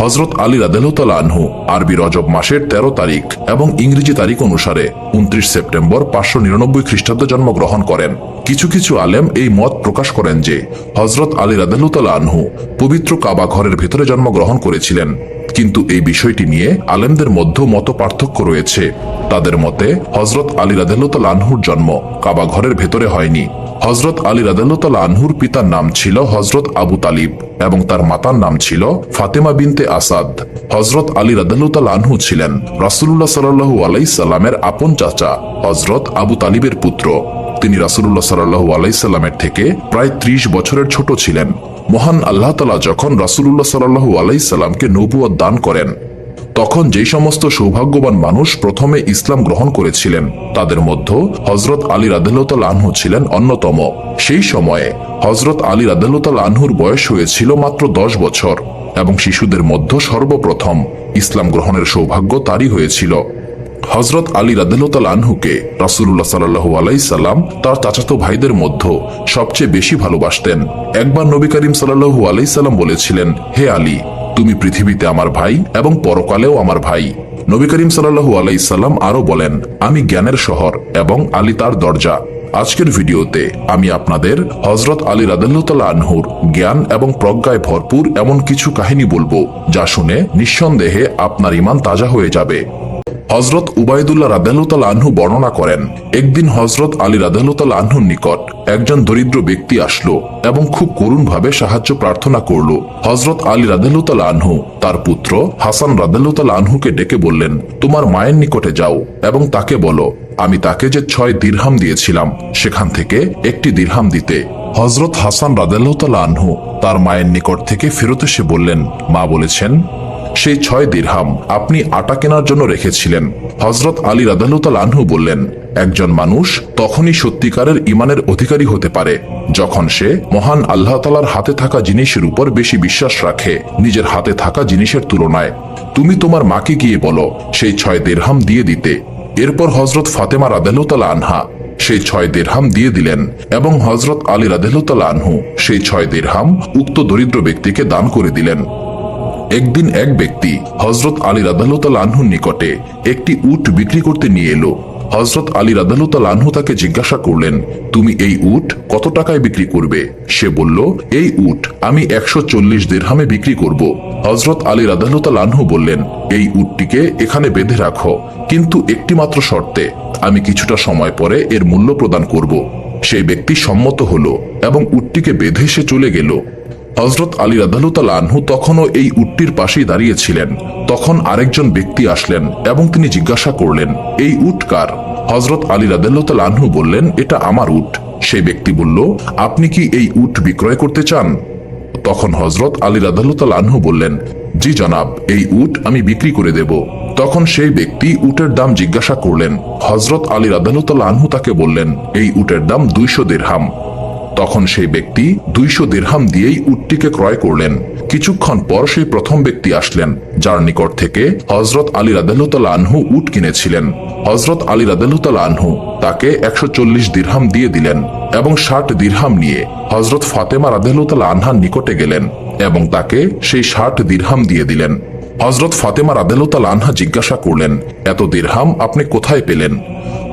হজরত আলী রাদেলতাল আনহু, আরবি রজব মাসের ১৩ তারিখ এবং ইংরেজি তারিখ অনুসারে উনত্রিশ সেপ্টেম্বর পাঁচশো নিরানব্বই খ্রিস্টাব্দে জন্মগ্রহণ করেন। কিছু কিছু আলেম এই মত প্রকাশ করেন যে হজরত আলী রাদেলতাল আনহু পবিত্র কাবা ঘরের ভেতরে জন্মগ্রহণ করেছিলেন। কিন্তু এই বিষয়টি নিয়ে আলেমদের মধ্যে মত পার্থক্য রয়েছে। তাদের মতে হজরত আলী রাদেলতাল আনহুর জন্ম কাবা ঘরের ভেতরে হয়নি। হজরত আলী রাদেলতাল আনহুর পিতার নাম ছিল হজরত আবু তালিব এবং তার মাতার নাম ছিল ফাতেমা বিনতে আসাদ। হজরত আলী রাদেলতাল আনহু ছিলেন রাসুল্লাহ সাল্লু আলাইসাল্লামের আপন চাচা হজরত আবু তালিবের পুত্র। তিনি রাসুল্লাহ সাল্লু আলাইসাল্লামের থেকে প্রায় ত্রিশ বছরের ছোট ছিলেন। মহান আল্লাহ তালা যখন রাসুল্লাহ সাল্লু আলাইসাল্লামকে নবুয়ত দান করেন তখন যেই সমস্ত সৌভাগ্যবান মানুষ প্রথমে ইসলাম গ্রহণ করেছিলেন, তাদের মধ্যে হজরত আলী রাদেলতাল আনহু ছিলেন অন্যতম। সেই সময়ে হজরত আলী রাদেলতাল আনহুর বয়স হয়েছিল মাত্র দশ বছর এবং শিশুদের মধ্যে সর্বপ্রথম ইসলাম গ্রহণের সৌভাগ্য তারই হয়েছিল। হজরত আলী রাদেলতাল আনহুকে রাসুল্লাহ সাল্লু আলাইসাল্লাম তার চাচাতো ভাইদের মধ্যে সবচেয়ে বেশি ভালোবাসতেন। একবার নবী করিম সাল্লু আলাইসাল্লাম বলেছিলেন, হে আলী তুমি পৃথিবীতে আমার ভাই এবং পরকালেও আমার ভাই। নবী করিম সাল্লু আলাইসাল্লাম আরও বলেন, আমি জ্ঞানের শহর এবং আলী তার দরজা। আজকের ভিডিওতে আমি আপনাদের হজরত আলী রাদেল্লাহ আনহুর জ্ঞান এবং প্রজ্ঞায় ভরপুর এমন কিছু কাহিনী বলব, যা শুনে নিঃসন্দেহে আপনার ইমান তাজা হয়ে যাবে। হজরত উবায়দুল্লাহ রাদেলতাল আনহু বর্ণনা করেন, একদিন হজরত আলী রাদেলতাল আনহুর নিকট একজন দরিদ্র ব্যক্তি আসলো এবং খুব করুণভাবে সাহায্য প্রার্থনা করল। হজরত আলী রাদেলতাল আনহু, তার পুত্র হাসান রাদেলতাল আনহুকে ডেকে বললেন, তোমার মায়ের নিকটে যাও এবং তাকে বলো, আমি তাকে যে ছয় দিরহাম দিয়েছিলাম, সেখান থেকে একটি দিরহাম দিতে। হজরত হাসান রাদেলতাল আনহু তার মায়ের নিকট থেকে ফেরত এসে বললেন, মা বলেছেন সেই ছয় দিরহাম আপনি আটা কেনার জন্য রেখেছিলেন। হজরত আলী রাদালুতাল আনহু বললেন, একজন মানুষ তখনই সত্যিকারের ইমানের অধিকারী হতে পারে, যখন সে মহান আল্লাহ তালার হাতে থাকা জিনিসের উপর বেশি বিশ্বাস রাখে, নিজের হাতে থাকা জিনিসের তুলনায়। তুমি তোমার মাকে গিয়ে বলো, সেই ছয় দেড়হাম দিয়ে দিতে। এরপর হজরত ফাতেমা রাদেলুতাল আনহা সেই ছয় দেড়হাম দিয়ে দিলেন এবং হজরত আলী রাদেলুতাল আনহু সেই ছয় দেড়হাম উক্ত দরিদ্র ব্যক্তিকে দান করে দিলেন। একদিন এক ব্যক্তি হজরত আলী রাদালতাল আনহুর নিকটে একটি উট বিক্রি করতে নিয়ে এলো। হজরত আলী রাদালতাল আনহু তাকে জিজ্ঞাসা করলেন, তুমি এই উট কত টাকায় বিক্রি করবে? সে বলল, এই উট আমি একশো চল্লিশ দেড়হামে বিক্রি করব। হজরত আলী রাদালতাল আনহু বললেন, এই উটটিকে এখানে বেঁধে রাখো, কিন্তু একটি মাত্র শর্তে, আমি কিছুটা সময় পরে এর মূল্য প্রদান করব। সেই ব্যক্তি সম্মত হলো এবং উটটিকে বেঁধে সে চলে গেল। হজরত আলী রাদালুতাল আনহু তখনও এই উটটির পাশেই দাঁড়িয়েছিলেন। তখন আরেকজন ব্যক্তি আসলেন এবং তিনি জিজ্ঞাসা করলেন, এই উট কার? হজরত আলী রাদাল্লাল আনহু বললেন, এটা আমার উট। সেই ব্যক্তি বলল, আপনি কি এই উট বিক্রয় করতে চান? তখন হজরত আলী রাদাল্লাল আনহু বললেন, জি জনাব, এই উট আমি বিক্রি করে দেব। তখন সেই ব্যক্তি উটের দাম জিজ্ঞাসা করলেন। হজরত আলী রাদাল্লাল আনহু তাকে বললেন, এই উটের দাম দুইশো দেড়হাম। তখন সেই ব্যক্তি দুইশো দেড়হাম দিয়েই উটটিকে ক্রয় করলেন। কিছুক্ষণ পর সেই প্রথম ব্যক্তি আসলেন, যার নিকট থেকে হজরত আলী রাদেলুতাল আনহু উট কিনেছিলেন। হজরত আলী রাদেলুতাল আনহু তাকে একশো দিরহাম দিয়ে দিলেন এবং ষাট দিরহাম নিয়ে হজরত ফাতেমা রাদেলুতাল আনহার নিকটে গেলেন এবং তাকে সেই ষাট দিরহাম দিয়ে দিলেন। হজরত ফাতেমা রাদেলুতাল আনহা জিজ্ঞাসা করলেন, এত দিরহাম আপনি কোথায় পেলেন?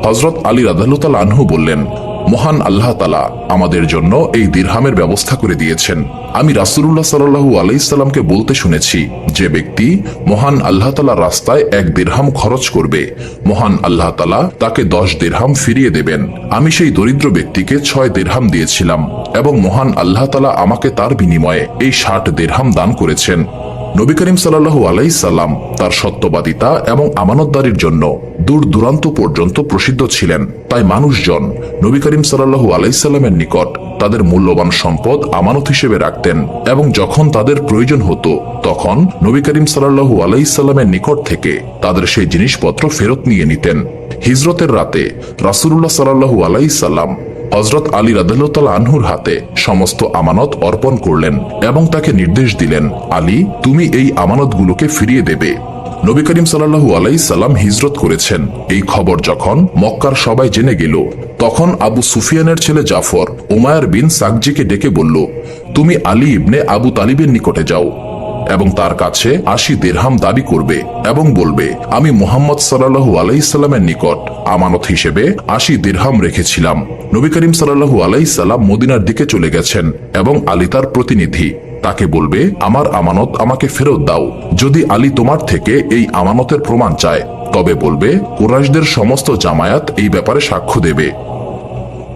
হজরত আলী রাদেলুতাল আনহু বললেন মহান আল্লাহ তালা আমাদের জন্য এই দিরহামের ব্যবস্থা করে দিয়েছেন। আমি রাসুল্লাহ সাল্লু আলাইসাল্লামকে বলতে শুনেছি, যে ব্যক্তি মহান আল্লাহ তালার রাস্তায় এক দিরহাম খরচ করবে, মহান আল্লাহ তালা তাকে দশ দিরহাম ফিরিয়ে দেবেন। আমি সেই দরিদ্র ব্যক্তিকে ছয় দিরহাম দিয়েছিলাম এবং মহান আল্লাহ তালা আমাকে তার বিনিময়ে এই ষাট দিরহাম দান করেছেন। নবী করিম সাল্লাহু আলাইসাল্লাম তার সত্যবাদিতা এবং আমানতদারির জন্য দূর দূরান্ত পর্যন্ত প্রসিদ্ধ ছিলেন। তাই মানুষজন নবী করিম সাল্লাহু আলাইসাল্লামের নিকট তাদের মূল্যবান সম্পদ আমানত হিসেবে রাখতেন এবং যখন তাদের প্রয়োজন হতো, তখন নবী করিম সাল্লাহু আলাইসাল্লামের নিকট থেকে তাদের সেই জিনিসপত্র ফেরত নিয়ে নিতেন। হিজরতের রাতে রাসুল্লাহ সাল্লাহু আলাইসাল্লাম হজরত আলী রাদাল আনহুর হাতে সমস্ত আমানত অর্পণ করলেন এবং তাকে নির্দেশ দিলেন, আলী, তুমি এই আমানতগুলোকে ফিরিয়ে দেবে। নবী করিম সাল্লাহু আলাই সাল্লাম হিজরত করেছেন। এই খবর যখন মক্কার সবাই জেনে গেল, তখন আবু সুফিয়ানের ছেলে জাফর ওমায়ার বিন সাকজিকে ডেকে বলল, তুমি আলী ইবনে আবু তালিবের নিকটে যাও। এবং তার কাছে আশি দেড়হাম দাবি করবে এবং বলবে, আমি মোহাম্মদ সাল্লাহু আলাইসাল্লামের নিকট আমানত হিসেবে আশি দিরহাম রেখেছিলাম। নবী করিম সাল্লাহু আলাইসাল্লাম মদিনার দিকে চলে গেছেন এবং আলী তার প্রতিনিধি। তাকে বলবে, আমার আমানত আমাকে ফেরত দাও। যদি আলী তোমার থেকে এই আমানতের প্রমাণ চায়, তবে বলবে, কুরাইশদের সমস্ত জামায়াত এই ব্যাপারে সাক্ষ্য দেবে।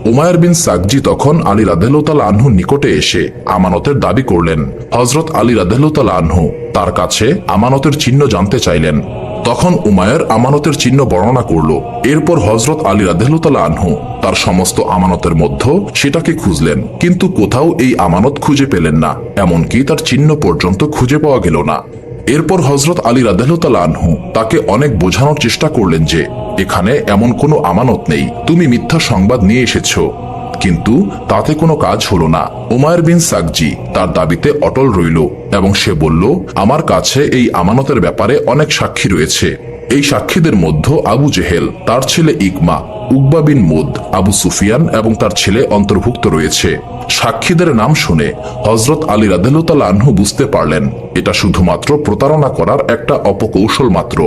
উমায়ের বিন সাকজি তখন আলী রাদেলতাল আনহু নিকটে এসে আমানতের দাবি করলেন। হজরত আলী রাদেলতাল আনহু তার কাছে আমানতের চিহ্ন জানতে চাইলেন। তখন উমায়ের আমানতের চিহ্ন বর্ণনা করল। এরপর হজরত আলী রাদেলতাল আনহু তার সমস্ত আমানতের মধ্যে সেটাকে খুঁজলেন। কিন্তু কোথাও এই আমানত খুঁজে পেলেন না, এমনকি তার চিহ্ন পর্যন্ত খুঁজে পাওয়া গেল না। এরপর হজরত আলী রাদাহতাল আনহু তাকে অনেক বোঝানোর চেষ্টা করলেন যে, এখানে এমন কোনো আমানত নেই, তুমি মিথ্যা সংবাদ নিয়ে এসেছ। কিন্তু তাতে কোনো কাজ হলো না। ওমায়ের বিন সাকজি তার দাবিতে অটল রইল এবং সে বলল, আমার কাছে এই আমানতের ব্যাপারে অনেক সাক্ষী রয়েছে। এই সাক্ষীদের মধ্যে আবু জেহেল, তার ছেলে ইকমা, উকবা বিন মুদ, আবু সুফিয়ান এবং তার ছেলে অন্তর্ভুক্ত রয়েছে। সাক্ষীদের নাম শুনে হজরত আলী রাদেলতাল আনহু বুঝতে পারলেন, এটা শুধুমাত্র প্রতারণা করার একটা অপকৌশল মাত্র।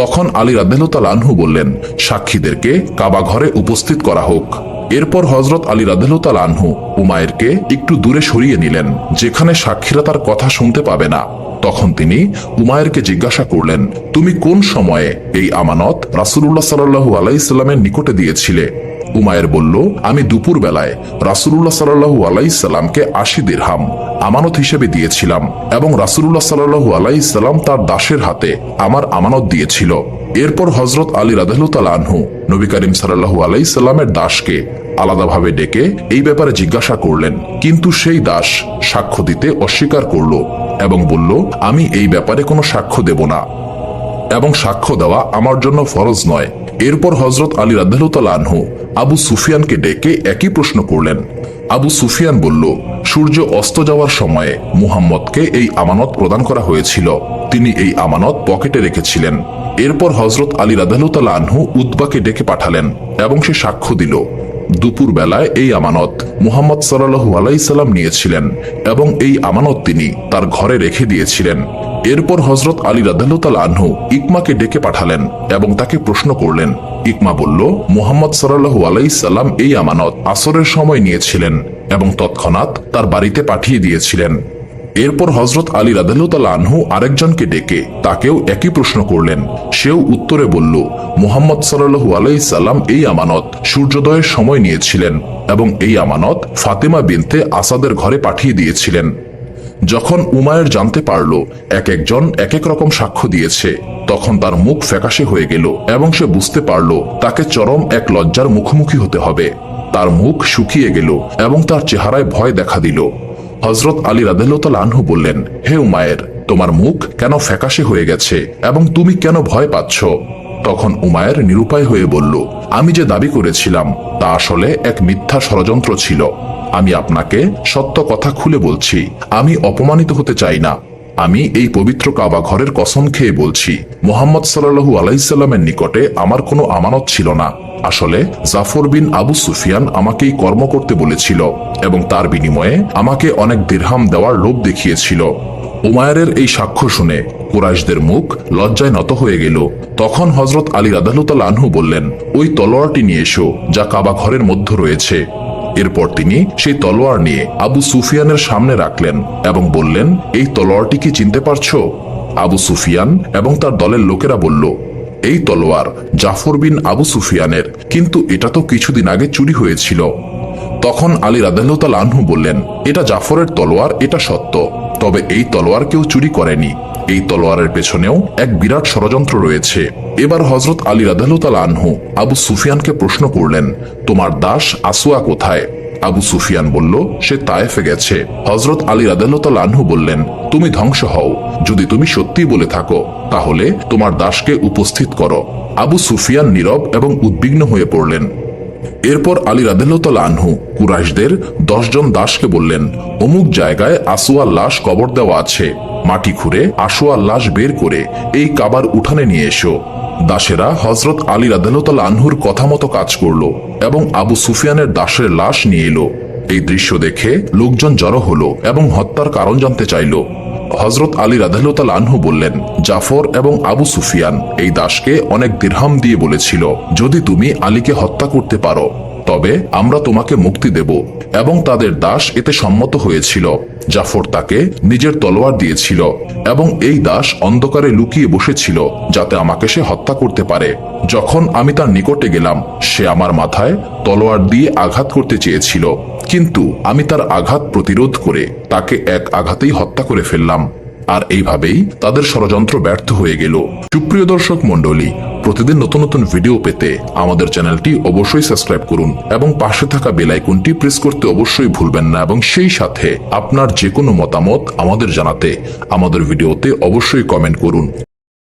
তখন আলী রাদেলতাল আনহু বললেন, সাক্ষীদেরকে কাবা ঘরে উপস্থিত করা হোক। এরপর হজরত আলী রাদেলতাল আনহু উমায়েরকে একটু দূরে সরিয়ে নিলেন, যেখানে সাক্ষীরা তার কথা শুনতে পাবে না। তখন তিনি উমায়েরকে জিজ্ঞাসা করলেন, তুমি কোন সময়ে এই আমানত রাসুল্লাহ সাল্লু আলাইস্লামের নিকটে দিয়েছিলে? উমায়ের বলল, আমি দুপুর বেলায় রাসুল্লাহ সাল্লু আলাইসাল্লামকে আশি দিরহাম আমানত হিসেবে দিয়েছিলাম এবং রাসুল্লাহ সাল্লু আলাইসাল্লাম তার দাসের হাতে আমার আমানত দিয়েছিল। এরপর হজরত আলী রাদহতাল নবী করিম সাল্লাহু আলাইসাল্লামের দাসকে আলাদাভাবে ডেকে এই ব্যাপারে জিজ্ঞাসা করলেন। কিন্তু সেই দাস সাক্ষ্য দিতে অস্বীকার করল এবং বলল, আমি এই ব্যাপারে কোনো সাক্ষ্য দেব না এবং সাক্ষ্য দেওয়া আমার জন্য ফরজ নয়। এরপর হজরত আলী আনহু আবু সুফিয়ানকে ডেকে একই প্রশ্ন করলেন। আবু সুফিয়ান বলল, সূর্য অস্ত যাওয়ার সময়ে মুহাম্মদকে এই আমানত প্রদান করা হয়েছিল। তিনি এই আমানত পকেটে রেখেছিলেন। এরপর হজরত আলী রাদালতাল আনহু উদ্বাকে ডেকে পাঠালেন এবং সে সাক্ষ্য দিল। দুপুর বেলায় এই আমানত মুহাম্মদ সাল্লাহু আলাইসাল্লাম নিয়েছিলেন এবং এই আমানত তিনি তার ঘরে রেখে দিয়েছিলেন। এরপর হজরত আলী রাদালতাল আনহু ইকমাকে ডেকে পাঠালেন এবং তাকে প্রশ্ন করলেন, ইকমা বলল, মোহাম্মদ সাল্লাহু আলাইসাল্লাম এই আমানত আসরের সময় নিয়েছিলেন এবং তৎক্ষণাৎ তার বাড়িতে পাঠিয়ে দিয়েছিলেন। এরপর হজরত আলী রাদালতাল আনহু আরেকজনকে ডেকে তাকেও একই প্রশ্ন করলেন। সেও উত্তরে বলল, মোহাম্মদ সাল্লু আলাইসাল্লাম এই আমানত সূর্যোদয়ের সময় নিয়েছিলেন এবং এই আমানত ফাতেমা বিনতে আসাদের ঘরে পাঠিয়ে দিয়েছিলেন। যখন উমায়ের জানতে পারল, এক একজন এক এক রকম সাক্ষ্য দিয়েছে, তখন তার মুখ ফ্যাকাশে হয়ে গেল এবং সে বুঝতে পারল, তাকে চরম এক লজ্জার মুখোমুখি হতে হবে। তার মুখ শুকিয়ে গেল এবং তার চেহারায় ভয় দেখা দিল। হজরত আলী রাদেলতাল আনহু বললেন, হে উমায়ের, তোমার মুখ কেন ফ্যাকাশে হয়ে গেছে এবং তুমি কেন ভয় পাচ্ছ? তখন উমায়ের নিরুপায় হয়ে বলল, আমি যে দাবি করেছিলাম, তা আসলে এক মিথ্যা ষড়যন্ত্র ছিল। আমি আপনাকে সত্য কথা খুলে বলছি। আমি অপমানিত হতে চাই না। আমি এই পবিত্র কাবা ঘরের কসম খেয়ে বলছি, মোহাম্মদ সাল্লু আলাইসাল্লামের নিকটে আমার কোনো আমানত ছিল না। আসলে জাফর বিন আবু সুফিয়ান আমাকে এই কর্ম করতে বলেছিল এবং তার বিনিময়ে আমাকে অনেক দিরহাম দেওয়ার লোভ দেখিয়েছিল। উমায়ের এই সাক্ষ্য শুনে কুরাইশদের মুখ লজ্জায় নত হয়ে গেল। তখন হজরত আলী রাদালুতাল আনহু বললেন, ওই তলোয়ারটি নিয়ে এসো, যা কাবা ঘরের মধ্যে রয়েছে। এরপর তিনি সেই তলোয়ার নিয়ে আবু সুফিয়ানের সামনে রাখলেন এবং বললেন, এই তলোয়ারটি কি চিনতে পারছ? আবু সুফিয়ান এবং তার দলের লোকেরা বলল, এই তলোয়ার জাফর বিন আবু সুফিয়ানের, কিন্তু এটা তো কিছুদিন আগে চুরি হয়েছিল। তখন আলী রাদাল্লাহ আনহু বললেন, এটা জাফরের তলোয়ার, এটা সত্য, তবে এই তলোয়ার কেউ চুরি করেনি। এই তলোয়ারের পেছনেও এক বিরাট ষড়যন্ত্র রয়েছে। এবার হজরত আলী রাদাল্লাহ আনহু আবু সুফিয়ানকে প্রশ্ন করলেন, তোমার দাস আসুয়া কোথায়? আবু সুফিয়ান বলল, সে তায়েফে গেছে। হজরত আলী রাদাল্লাহ আনহু বললেন, তুমি ধ্বংস হও। যদি তুমি সত্যি বলে থাকো, তাহলে তোমার দাসকে উপস্থিত করো। আবু সুফিয়ান নীরব এবং উদ্বিগ্ন হয়ে পড়লেন। এরপর আলী রাদেল্লাল আনহু কুরাইশদের দশজন দাসকে বললেন, অমুক জায়গায় আসোয়ার লাশ কবর দেওয়া আছে। মাটি খুঁড়ে আসোয়ার লাশ বের করে এই কাবার উঠানে নিয়ে এসো। দাসেরা হজরত আলী রাদেল্লাল আনহুর কথা মতো কাজ করল এবং আবু সুফিয়ানের দাসের লাশ নিয়ে এলো। এই দৃশ্য দেখে লোকজন জড়ো হলো এবং হত্যার কারণ জানতে চাইল। হজরত আলী রাধালতাল আনহু বললেন, জাফর এবং আবু সুফিয়ান, এই দাসকে অনেক দিরহাম দিয়ে বলেছিল, যদি তুমি আলীকে হত্যা করতে পারো তবে আমরা তোমাকে মুক্তি দেব এবং তাদের দাস এতে সম্মত হয়েছিল, জাফর তাকে নিজের তলোয়ার দিয়েছিল এবং এই দাস অন্ধকারে লুকিয়ে বসেছিল যাতে আমাকে সে হত্যা করতে পারে। যখন আমি তার নিকটে গেলাম, সে আমার মাথায় তলোয়ার দিয়ে আঘাত করতে চেয়েছিল, কিন্তু আমি তার আঘাত প্রতিরোধ করে তাকে এক আঘাতেই হত্যা করে ফেললাম। আর এইভাবেই তাদের ষড়যন্ত্র ব্যর্থ হয়ে গেল। সুপ্রিয় দর্শক মণ্ডলী প্রতিদিন নতুন নতুন ভিডিও পেতে আমাদের চ্যানেলটি অবশ্যই সাবস্ক্রাইব করুন এবং পাশে থাকা বেল প্রেস করতে অবশ্যই ভুলবেন না এবং সেই সাথে আপনার যে কোনো মতামত আমাদের জানাতে আমাদের ভিডিওতে অবশ্যই কমেন্ট করুন।